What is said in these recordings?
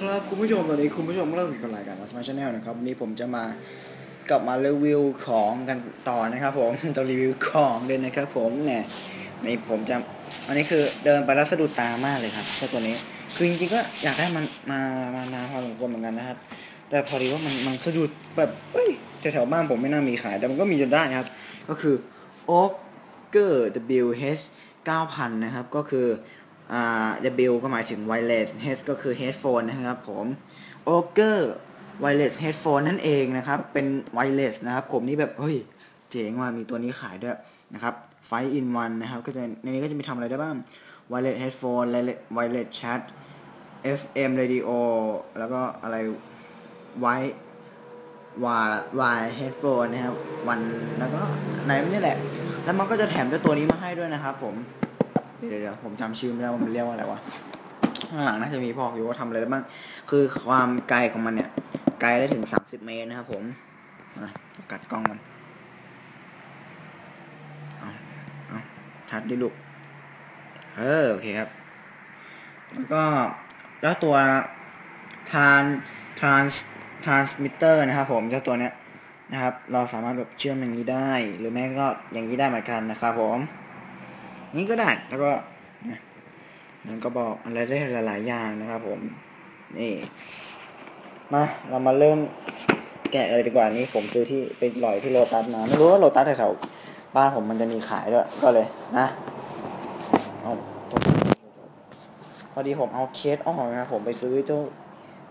ครับคุณผู้ชมตอนนี้คุณผู้ชมก็เริ่มอยู่กับรายการวัสมาชแนลนะครับวันนี้ผมจะมากลับมารีวิวของกันต่อนะครับ ผมตัวรีวิวของเลยนะครับ ผมเนี่ยนี่ผมจะอันนี้คือเดินไปแล้วสะดุดตามากเลยครับเจ้าตัวนี้คือจริงๆก็อยากได้มันมามานานพอสมควรเหมือนกันนะครับ แต่พอดีว่ามันมันสะดุดแบบเอ้ยแถวๆบ้านผมไม่น่ามีขายแต่มันก็มีจนได้ครับ ก็คือ Ogre WH 9000 นะครับ ก็คือ W ก็หมายถึง wireless H ก็คือ headphone นะครับผม Ogre wireless headphone นั่นเองนะครับ เป็น wireless นะครับ ผมนี่แบบ เฮ้ย เจ๋งว่ามีตัวนี้ขายด้วยนะครับ5 in 1นะครับ ก็จะในนี้ก็จะมีทำอะไรได้บ้าง wireless headphone wireless chat FM radio แล้วก็อะไร Wi วาวายเฮดโฟนนะครับ วันแล้วก็ไหนมันนี่แหละ แล้วมันก็จะแถมด้วยตัวนี้มาให้ด้วยนะครับผม เดี๋ยวเดี๋ยวผมจำชื่อไม่ได้ว่ามันเรียกว่าอะไรวะข้างหลังน่าจะมีบอกอยู่ว่าทำอะไรได้บ้าง คือความไกลของมันเนี่ย ไกลได้ถึง30เมตรนะครับผมมากัดกล้องมันเอาเอาชัดดิลูกเออโอเคครับ แล้วก็แล้วตัวทานทานทรานสมิเตอร์นะครับผมเจ้าตัวเนี้ยนะครับ เราสามารถแบบเชื่อมอย่างนี้ได้ หรือแม้ก็อย่างนี้ได้เหมือนกันนะครับผม นี้ก็ได้ แล้วก็นะมันก็บอกอะไรได้หลายๆอย่างนะครับผม นี่ มาเรามาเริ่มแกะเลยดีกว่านี้ ผมซื้อที่ไปลอยที่โลตัสมา ไม่รู้ว่าโลตัสแถวบ้านผมมันจะมีขายด้วย ก็เลยนะเอาพอดีผมเอาเคสออกนะครับผมไปซื้อเจ้า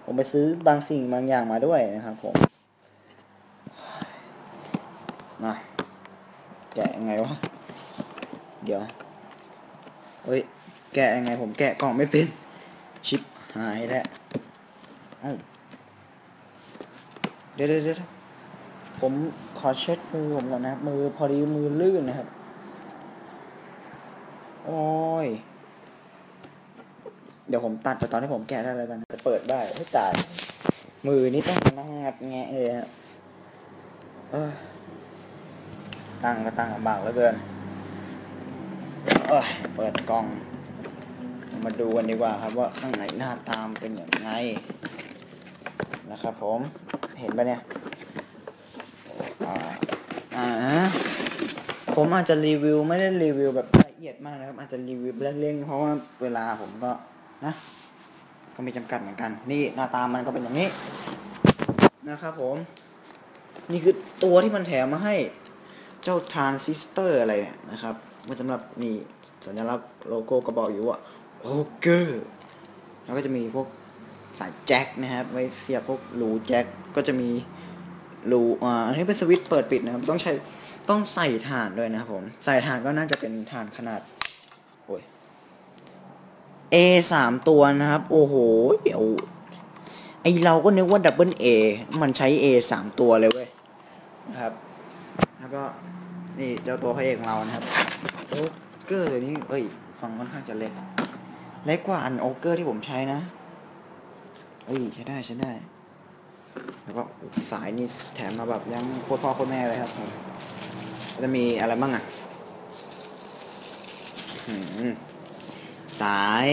ผมไปซื้อบางสิ่งบางอย่างมาด้วยนะครับผม มา แกะยังไงวะ เดี๋ยว เฮ้ย แกะยังไงผมแกะกล่องไม่เป็น ชิปหายแล้วเดี๋ยวเดี๋ยวเดี๋ยวผมขอเช็ดมือผมก่อนนะครับ มือพอดีมือลื่นนะครับ โอ้ย เดี๋ยวผมตัดไปตอนที่ผมแกะได้เลยกันจะเปิดได้ให้ตาย มือนี่ต้องนั่งงัดแงะเลยฮะเออตั้งก็ตั้งลำบากเหลือเกิน เออเปิดกล่อง มาดูกันดีกว่าครับว่าข้างในหน้าตามเป็นอย่างไง นะครับผมเห็นปะเนี่ยอ่าอ่าผมอาจจะรีวิวไม่ได้รีวิวแบบละเอียดมากนะครับ อาจจะรีวิวเร่งๆเพราะว่าเวลาผมก็นะก็มีจำกัดเหมือนกัน นี่หน้าตามันก็เป็นอย่างนี้นะครับผม นี่คือตัวที่มันแถมมาให้เจ้าทานซิสเตอร์อะไรเนี่ยนะครับไว้สำหรับนี่ สัญลักษณ์โลโก้ก็บอกอยู่ว่าโอเกอร์แล้วก็จะมีพวกสายแจ็คนะครับไว้เสียบพวกรูแจ็คก็จะมีรูอ่าอันนี้เป็นสวิตช์เปิดปิดนะครับ ต้องใช้ต้องใส่ถ่านด้วยนะครับผมใส่ถ่านก็น่าจะเป็นถ่านขนาดโอ้ย A สามตัวนะครับ โอ้โหเดี๋ยวไอเราก็นึกว่าดับเบิลเอมันใช้ A สามตัวเลยเว้ยนะครับ แล้วก็นี่เจ้าตัวพระเอกของเรานะครับ เกอร์นี่เอ้ยฟังค่อนข้างจะเล็ก เล็กกว่าอันโอเกอร์ที่ผมใช้นะเอ้ยใช้ได้ใช้ได้ แล้วก็สายนี่แถมมาแบบยังโคตรพ่อโคตรแม่เลยครับผมจะมีอะไรบ้างอะสาย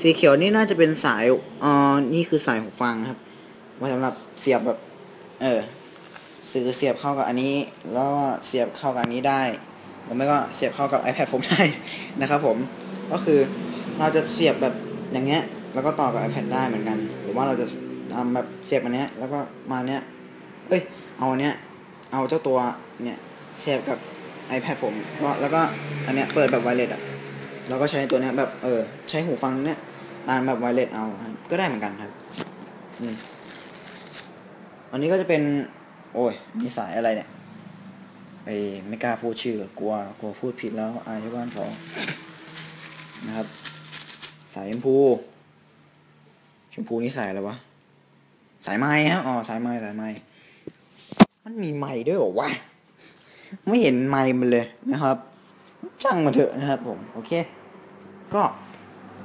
สีเขียวนี่น่าจะเป็นสายอ๋อนี่คือสายหูฟังครับไว้สำหรับเสียบแบบ เออซื้อเสียบเข้ากับอันนี้ แล้วเสียบเข้ากับอันนี้ได้ หรือไม่ก็เสียบเข้ากับ iPad ผมได้นะครับผมก็คือเราจะเสียบแบบอย่างเงี้ยแล้วก็ต่อกับ iPad ได้เหมือนกัน หรือว่าเราจะทำแบบเสียบอันเนี้ยแล้วก็มาเนี้ยเอ้ยเอาอันเนี้ยเอาเจ้าตัวเนี่ยเสียบกับ iPad ผมก็แล้วก็อันเนี้ยเปิดแบบไวเลสอะเราก็ใช้ตัวเนี้ยแบบเออใช้หูฟังเนี้ยอ่านแบบไวเลสเอาก็ได้เหมือนกันครับอืมอันนี้ก็จะเป็น โอ้ยมีสายอะไรเนี่ย ไอไม่กล้าพูดชื่อกลัวกลัวพูดผิดแล้วอายชาวบ้านเขานะครับ สายชมพู ชมพูนี่สายอะไรวะ สายไม้ฮะอ๋อสายไม้สายไม้มันมีไม้ด้วยเหรอวะไม่เห็นไม้มันเลยนะครับช่างมาเถอะนะครับผม โอเค ก็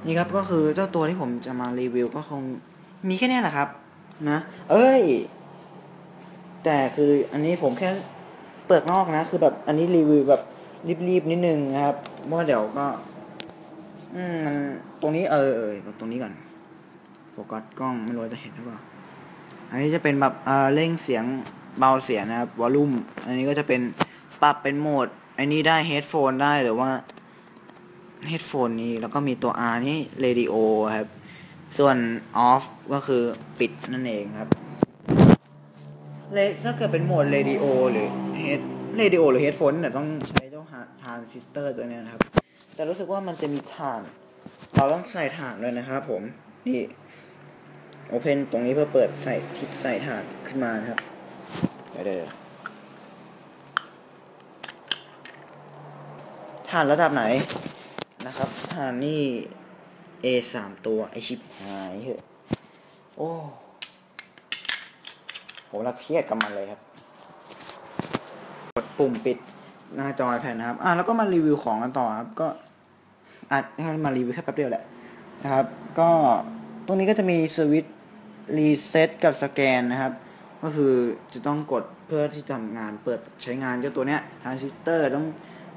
นี่ครับก็คือเจ้าตัวที่ผมจะมารีวิวก็คงมีแค่นี้แหละครับ นะ เอ้ย แต่คืออันนี้ผมแค่ เปลือกนอกนะ คือแบบอันนี้รีวิวแบบรีบๆนิดนึงนะครับเพราะว่าเดี๋ยวก็ อืมมันตรงนี้เออเออตรงนี้ก่อนโฟกัสกล้องไม่รู้จะเห็นหรือเปล่าอันนี้จะเป็นแบบเออเร่งเสียงเบาเสียงนะครับวอลลุ่มอันนี้ก็จะเป็นปรับเป็นโหมด อันนี้ได้เฮดโฟนได้หรือว่าเฮดโฟนนี้แล้วก็มีตัว R นี่เรดิโอครับ ส่วน off ก็คือปิดนั่นเองครับ เลถ้าเกิดเป็นโหมดเรดิโอหรือเฮดเรดิโอหรือเฮดโฟนเนี่ยต้องใช้เจ้าทานซิสเตอร์ตัวนี้นะครับ แต่รู้สึกว่ามันจะมีฐาน เราต้องใส่ฐานเลยนะครับผม นี่โอเพนตรงนี้เพื่อเปิดใส่คลิกใส่ฐานขึ้นมานะครับ เดี๋ยวเดี๋ยวฐานระดับไหนนะครับฐานนี่ A สามตัว ไอชิปหายเหอะโอ้ ผมละเครียดกับมันเลยครับ กดปุ่มปิดหน้าจอแผ่นนะครับ อะแล้วก็มารีวิวของกันต่อครับ ก็อาจให้มารีวิวแค่แป๊บเดียวแหละนะครับ ก็ตรงนี้ก็จะมีสวิตช์รีเซ็ตกับสแกนนะครับ ก็คือจะต้องกดเพื่อที่ทำงานเปิดใช้งานเจ้าตัวเนี้ยทรานซิสเตอร์ต้อง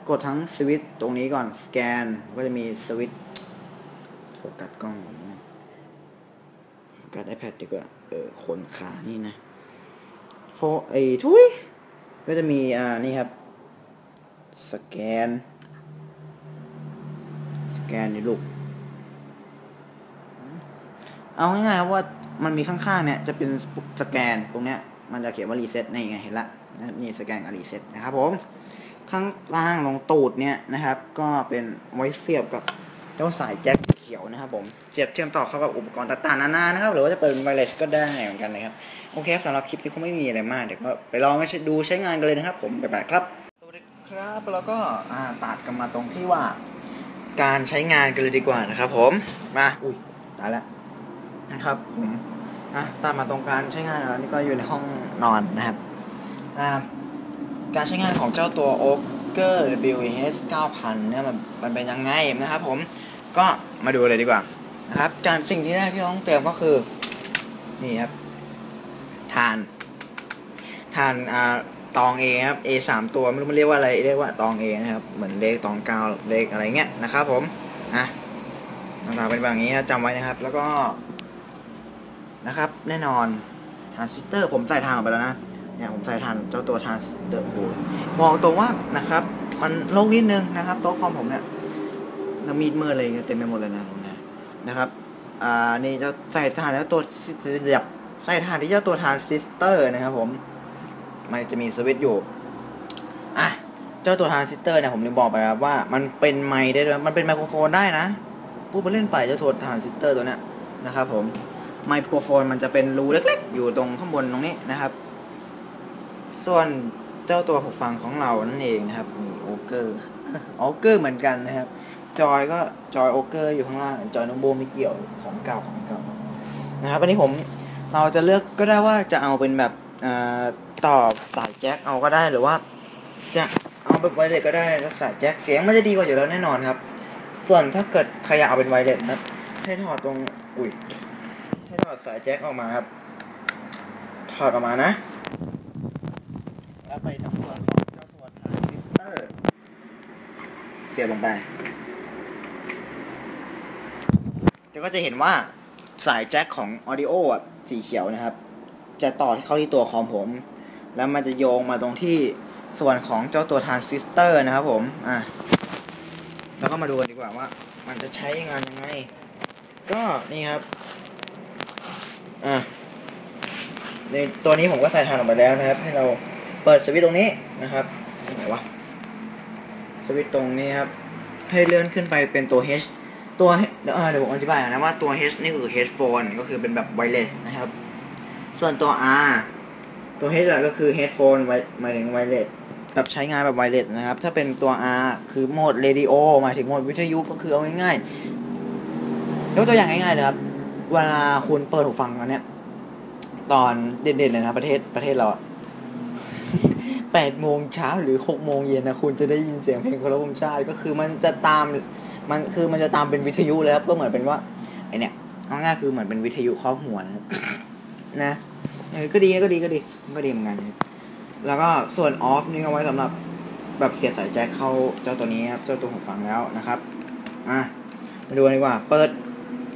กดทั้งสวิตช์ตรงนี้ก่อนสแกน ก็จะมีสวิตช์โฟกัสกล้องโฟกัส iPad ดีกว่า เออขนขานี่นะ ไอ้ทุยก็จะมีอ่านี่ครับ สแกน สแกนนี่ลูก เอาง่ายๆครับว่ามันมีข้างๆเนี่ยจะเป็นสแกนตรงเนี้ยมันจะเขียนว่ารีเซ็ตนี่ไงเห็นละนะครับนี่สแกนกับรีเซ็ตนะครับผมข้างล่างตรงตูดเนี่ยนะครับ ก็เป็นไว้เสียบกับเจ้าสายแจ็ค ยวนะครับผมเสียบเชื่อมต่อเข้ากับอุปกรณ์ต่างๆนานานะครับหรือว่าจะเปิดไวเลสก็ได้เหมือนกันนะครับโอเคครับสำหรับคลิปนี้คงไม่มีอะไรมากเดี๋ยวก็ไปลองให้ดูใช้งานกันเลยนะครับ ผมบ๊ายบายครับสวัสดีครับแล้วก็ตัดกันมาตรงที่ว่าการใช้งานกันเลยดีกว่านะครับ ผมมาอุ้ยตายแล้วนะครับผมอะตามมาตรงการใช้งานแล้วนี่ก็อยู่ในห้องนอนนะครับอ่าการใช้งานของเจ้าตัว o g e r WH 9000เนี่ยมันมันเป็นยังไงนะครับผม ก็มาดูเลยดีกว่านะครับการสิ่งที่แรกที่ต้องเตรียมก็คือ นี่ครับทานทานอ่าตอง A ครับ A สามตัวไม่รู้มันเรียกว่าอะไรเรียกว่าตอง A นะครับเหมือนเลขตองเก้าเลขอะไรเงี้ยนะครับผมอะหน้าตาเป็นแบบนี้นะจำไว้นะครับ แล้วก็ นะครับ แน่นอนทานซิสเตอร์ผมใส่ทานออกไปแล้วนะเนี่ยผมใส่ทานเจ้าตัวทานซิสเตอร์โอ้บอกตรงว่านะครับ มันโล่งนิดนึงนะครับโต๊ะคอมผมเนี่ย แล้วมีดมืออะไรเงี้ยเต็มไปหมดเลยนะผมนะนะครับ อ่า นี่จะใส่ทานแล้วตัวเดียบใส่ฐานที่เจ้าตัวทานซิสเตอร์นะครับผม มันจะมีสวิตช์อยู่ อะ เจ้าตัวทานซิสเตอร์เนี่ยผมลืมบอกไปครับว่า มันเป็นไมค์ได้ด้วย มันเป็นไมโครโฟนได้นะพูดไปเล่นไปเจ้าตัวทานซิสเตอร์ตัวเนี้ยนะครับผม ไมโครโฟนมันจะเป็นรูเล็กๆ อยู่ตรงข้างบนตรงนี้นะครับ ส่วนเจ้าตัวหูฟังของเรานั่นเองนะครับมีโอเกอร์โอเกอร์เหมือนกันนะครับ จอยก็จอยโอเกอร์อยู่ข้างล่าง จอยน้องโบไม่เกี่ยวของเก่าของเก่านะครับวันนี้ผมเราจะเลือกก็ได้ว่าจะเอาเป็นแบบต่อสายแจ็คเอาก็ได้หรือว่า จะเอาแบบไวเลสก็ได้แล้วสายแจ็คเสียงมันจะดีกว่าอยู่แล้วแน่นอนครับ ส่วนถ้าเกิดใครอยากเอาเป็นไวเลสนะให้ถอดตรงอุ้ยให้ถอดสายแจ็คออกมาครับ ถอดออกมานะ แล้วไปทำส่วนของเจ้าตัวทรานซิสเตอร์ เสียบลงไปจะ ก็จะเห็นว่าสายแจ็คของ Audio อะสีเขียวนะครับ จะต่อเข้าที่ตัวคอมผม แล้วมันจะโยงมาตรงที่ส่วนของเจ้าตัวทรานซิสเตอร์นะครับผม อะ แล้วก็มาดูกันดีกว่าว่า มันจะใช้งานยังไง ก็นี่ครับ อะ ในตัวนี้ผมก็ใส่ทานออกไปแล้วนะครับ ให้เราเปิดสวิตช์ตรงนี้นะครับไหนวะ สวิตช์ตรงนี้ครับ ให้เลื่อนขึ้นไปเป็นตัว H ตัวเดี๋ยวเดี๋ยวผมอธิบายนะว่าตัว H นี่คือ headphone ก็คือเป็นแบบ wireless นะครับ ส่วนตัว R ตัว H ก็คือ headphone หมายถึง wireless แบบใช้งานแบบ wireless นะครับ ถ้าเป็นตัว R คือโหมด radio หมายถึงโหมดวิทยุก็คือเอาง่ายๆยกตัวอย่างง่ายๆเลยครับ เวลาคุณเปิดหูฟังอันเนี้ยตอนเด่นๆเลยนะประเทศประเทศเราแปดโมงเช้าหรือหกโมงเย็นนะคุณจะได้ยินเสียงเพลงเคารพธงชาติก็คือมันจะตาม มันคือมันจะตามเป็นวิทยุเลยครับก็เหมือนเป็นว่าไอเนี่ยเอาง่ายคือเหมือนเป็นวิทยุครอบหัวนะครับนะเออก็ดีก็ดีก็ดีก็ดีเหมือนกันครับแล้วก็ส่วนออฟนี่เอาไว้สำหรับแบบเสียสายแจ็คเข้าเจ้าตัวนี้ครับเจ้าตัวหูฟังแล้วนะครับอะมาดูดีกว่า เปิด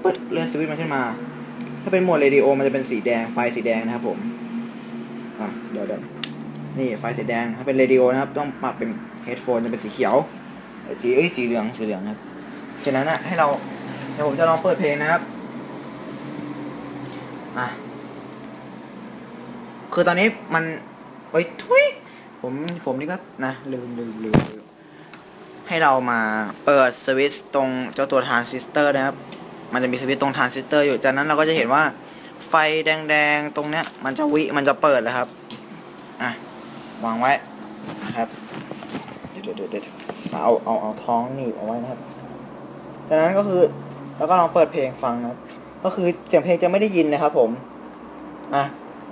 ปึ๊ดเลื่อนสวิตช์มันขึ้นมา ถ้าเป็นโหมดเรดิโอมันจะเป็นสีแดงไฟสีแดงนะครับผมอะเดี๋ยวเดี๋ยวนี่ไฟสีแดงถ้าเป็นเรดิโอนะครับ ต้องปรับเป็นเฮดโฟนจะเป็นสีเขียว สีเอ้ยสีเหลืองสีเหลืองครับ จากนั้นนะให้เราเดี๋ยวผมจะลองเปิดเพลงนะครับอะคือตอนนี้มันเอ้ยทุยผมผมนี่ก็นะลืมลืมลืมลืมให้เรามาเปิดสวิตช์ตรงเจ้าตัวทรานซิสเตอร์นะครับ มันจะมีสวิตช์ตรงทรานซิสเตอร์อยู่จากนั้นเราก็จะเห็นว่าไฟแดงๆตรงเนี้ย มันจะวิมันจะเปิดแล้วครับอะวางไว้นะครับเดี๋ยวเดี๋ยวเดี๋ยวเอาเอาเอาท้องหนีบเอาไว้นะครับ จากนั้นก็คือแล้วก็ลองเปิดเพลงฟังครับ ก็คือเสียงเพลงจะไม่ได้ยินนะครับ ผม อะ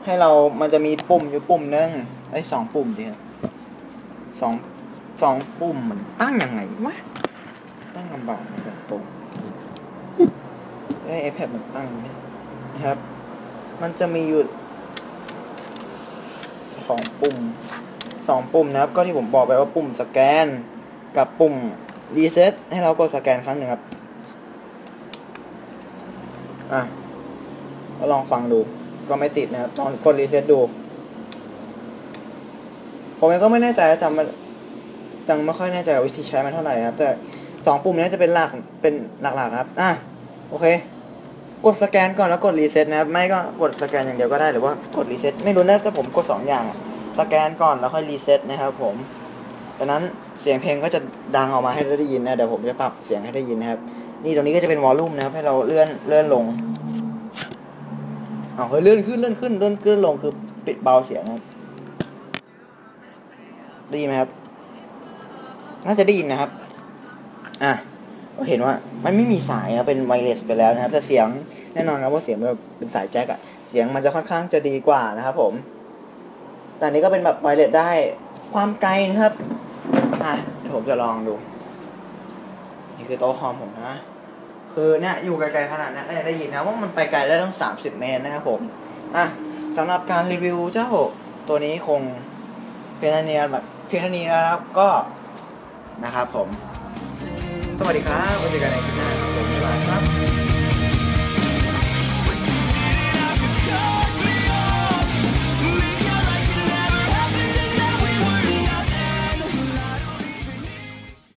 ให้เรามันจะมีปุ่มอยู่ปุ่มนึงไอ้สองปุ่มดิครับสองสองปุ่มมันตั้งยังไงวะ ตั้งลำบากนะตรงไอ้ไอแพดมันตั้งไหมนะครับ มันจะมีอยู่สองปุ่มสองปุ่มนะครับ ก็ที่ผมบอกไปว่าปุ่มสแกน กับปุ่ม รีเซ็ตให้เรากดสแกนครั้งหนึ่งครับ อะ ก็ลองฟังดู ก็ไม่ติดนะครับลองกดรีเซ็ตดู ผมเองก็ไม่แน่ใจจำมันยังไม่ค่อยแน่ใจวิธีใช้มันเท่าไหร่นะครับ แต่สองปุ่มนี้จะเป็นหลัก เป็นหลักๆนะครับ อะ โอเค กดสแกนก่อนแล้วกดรีเซ็ตนะครับ ไม่ก็กดสแกนอย่างเดียวก็ได้ หรือว่ากดรีเซ็ต ไม่รู้นะแต่ผมกดสองอย่าง สแกนก่อนแล้วค่อยรีเซ็ตนะครับผม จากนั้น เสียงเพลงก็จะดังออกมาให้เราได้ยินนะเดี๋ยวผมจะปรับเสียงให้ได้ยินนะครับ นี่ตรงนี้ก็จะเป็นวอลลุ่มนะครับ ให้เราเลื่อนเลื่อนลงเอาเฮ้ยเลื่อนขึ้นเลื่อนขึ้นเลื่อนขึ้นลงคือปิดเบาเสียงนะได้ยินไหมครับ น่าจะได้ยินนะครับ อะก็เห็นว่ามันไม่มีสายครับเป็นไวเลสไปแล้วนะครับ แต่เสียงแน่นอนครับว่าเสียงเป็นสายแจ็คอะเสียงมันจะค่อนข้างจะดีกว่านะครับผมแต่นนี้ก็เป็นแบบไวเลสได้ความไกลนะครับ่ะเดี๋ยวผมจะลองดู นี่คือโต๊ะคอมผมนะ คือเนี่ยอยู่ไกลๆขนาดนี้ก็จะได้ยินนะว่ามันไปไกลได้ตั้งสามสิบเมตรนะครับผม อะสำหรับการรีวิวเจ้าตัวนี้คงเพียงเท่านี้แบบเพียงเท่านี้นะครับก็นะครับผม สวัสดีครับไว้เจอกันในคลิปหน้า